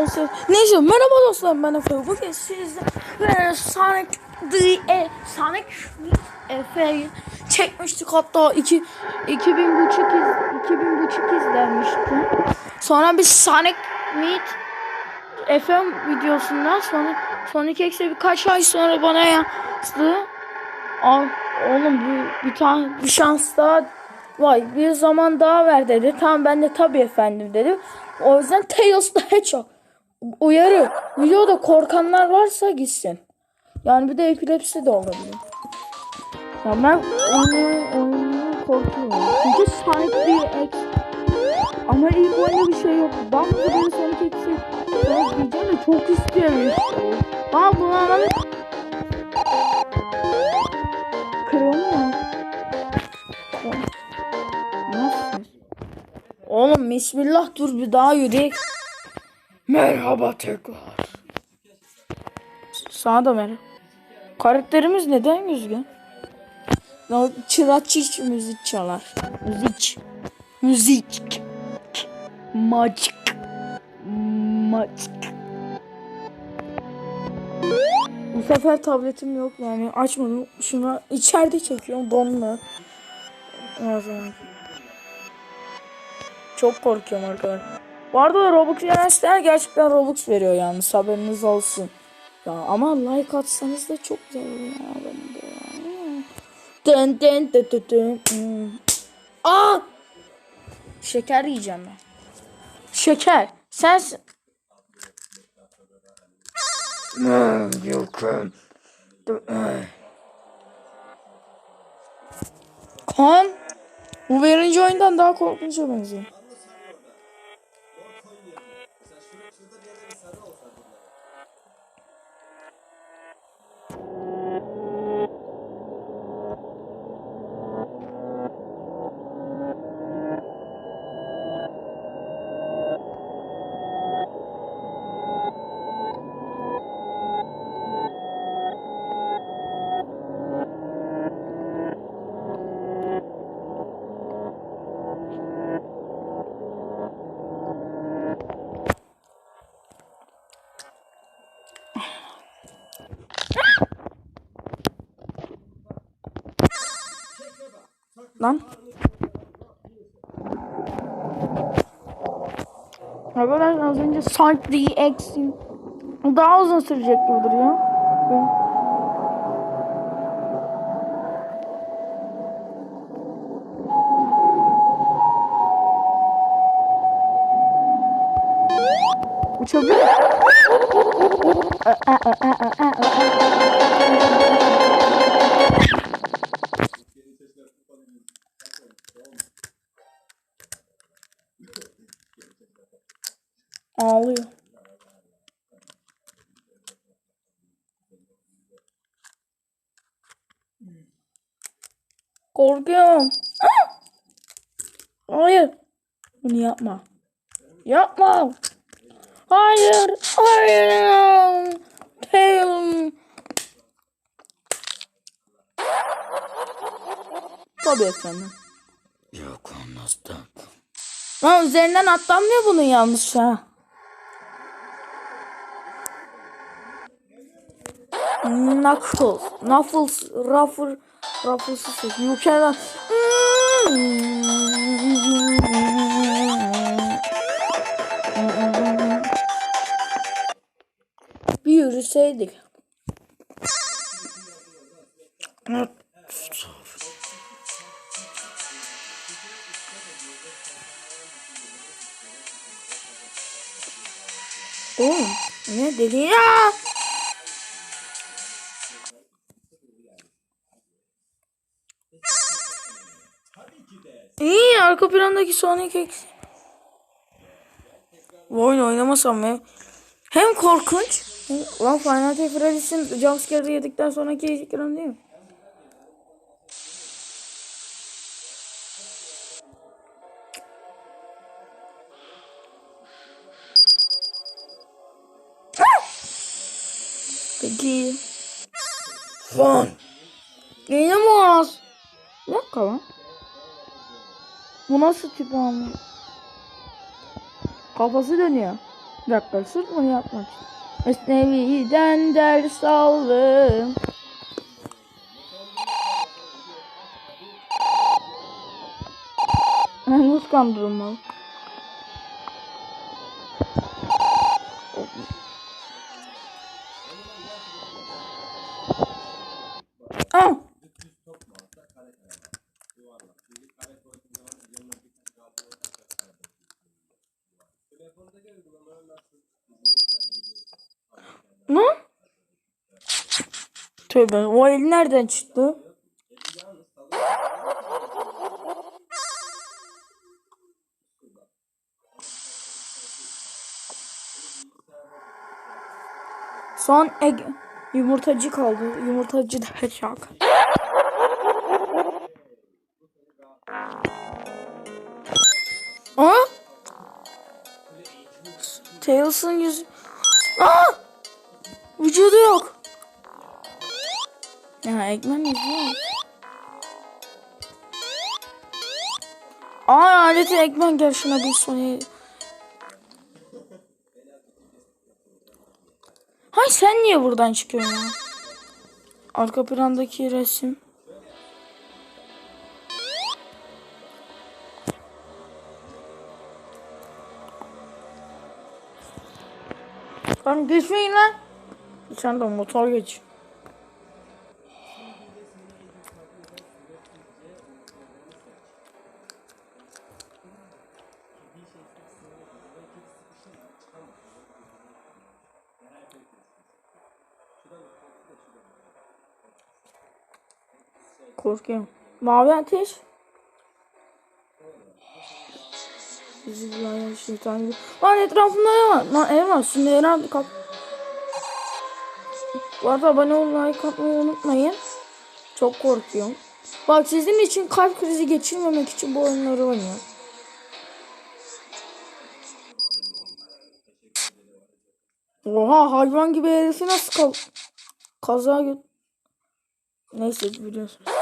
Neyse, neyse merhaba dostlar ben Efe. Bugün sizle ve Sonic the Sonic Efe'yi çekmiştik hatta 2 2000 buçuk iz, 2000 buçuk izlenmişti. Sonra biz Sonic Meet FM videosundan sonra Sonic X'e birkaç ay sonra bana yazdı. Aa, oğlum bir, bir tane bir şans daha vay bir zaman daha ver dedi. Tamam ben de tabii efendim dedim. O yüzden Tails the Hedgehog uyarı. Videoda korkanlar varsa gitsin. Yani bir de epilepsi de olabilir. Ya ben oyunu, oyunu korkuyorum. Çünkü Sonic 1X ama ilk oyunda bir şey yok. Ben de böyle Sonic X'i biraz diyeceğim de çok istiyorum. Aa bunu anladım. Kırılmıyor. Nasıl? Oğlum bismillah dur bir daha yürüyek. Merhaba tekrar. Sana da merhaba. Karakterimiz neden yüzgün? Ya çıraçiç müzik çalar. Müzik. Müzik. Magic. Magic. Bu sefer tabletim yok yani açmadım. Şuna içeride çekiyorum zaman. Çok korkuyorum arkadaşlar. Bu arada Robux yemezler gerçekten Robux veriyor yalnız haberiniz olsun. Ya ama like atsanız da çok güzel olur ya. Dın dın dın dın dın. Hmm. Aa! Şeker yiyeceğim ben. Şeker. Sensin. Yokum. Kan. Bu birinci oyundan daha korkunça benziyor. Lan. Arkadaşlar az önce Sonic DX'in daha uzun sürecek gibi duruyor. Uçabilir. Korkuyorum. Ah! Hayır. Bunu yapma. Yapma. Hayır. Hayır. Tail. Tabii efendim. Yok olmazdı. Lan üzerinden atlanmıyor bunun yanlış ha. Knuckles, Knuckles, Ruffle, Ruffles'ı seç. You cannot. Bir yürüseydik. Oğlum ne dedi ya? İyi arka plandaki Sonic X. Bu oyunu oynamasam mı? Hem korkunç. Lan Final Fantasy Freddy'sin jumpscare'ı yedikten sonraki ekran değil mi? Peki. Lan! Yine mi az? Bir dakika lan. Bu nasıl tip ama? Kafası dönüyor. Bir dakika sırf bunu yapmak için. Mesnevi'den ders aldım. Nasıl kandırılmalı? Ah! Ne? Tövbe o el nereden çıktı? Son egg yumurtacı kaldı. Yumurtacı da şak. Aa? Tails'ın yüzü... Aa! Vücudu yok. Ya yüzü yok. Aa aleti Eggman gel şuna bir Sony. Hay sen niye buradan çıkıyorsun? Arka plandaki resim. Lan geçmeyin lan. Sen de motor geç. Korkuyorum. Mavi ateş. Bismillahirrahmanirrahim. Lan etrafında ne var? Lan var. Şimdi herhalde kap. Bu arada abone ol, like atmayı unutmayın. Çok korkuyorum. Bak sizin için kalp krizi geçirmemek için bu oyunları oynuyorum. Oha hayvan gibi herifi nasıl kal kaza gö Neyse biliyorsunuz.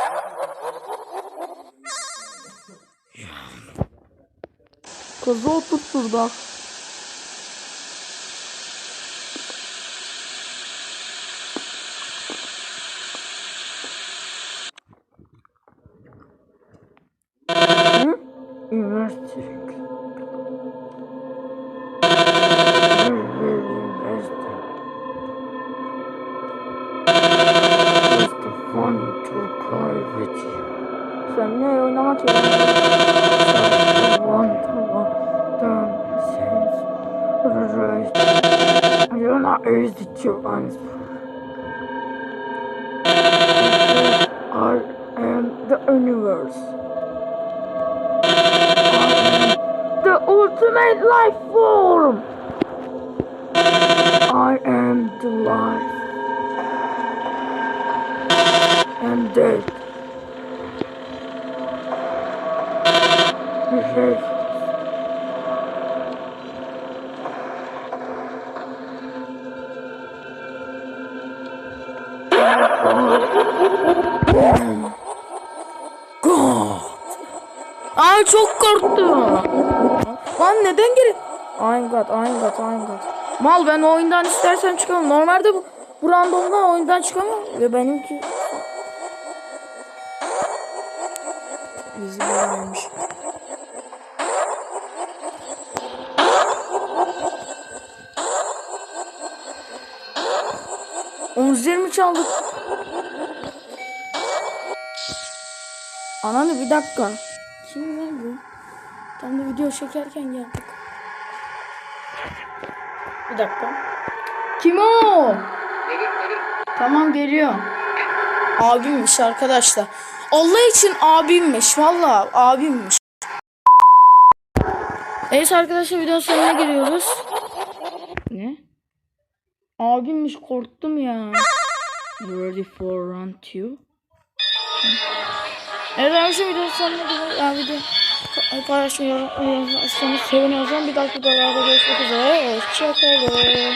To cry with you. Sen ne oynamak ya? Right. You're not easy to answer. I am the universe. I the ultimate life form. I am the life and death. Ay çok korktum. Lan neden geri? Ay god, ay god, ay god. Mal ben oyundan istersen çıkamam. Normalde bu, bu randomdan oyundan çıkamam. Ve benimki... Bizim varmış. Omuz mi çaldık? Ananı bir dakika. Kim lan bu? Tam da video çekerken geldik. Bir dakika. Kim o? Tamam geliyor. Abimmiş arkadaşlar. Allah için abimmiş. Valla abimmiş. Evet arkadaşlar videonun sonuna geliyoruz. Ne? Abimmiş korktum ya. Ready for round two. Evet arkadaşlar videonun sonuna geliyoruz. Yani video paylaşmayı, yorum, yorum, seviniyorsan bir dahaki videolarda görüşmek üzere. Hoşçakalın.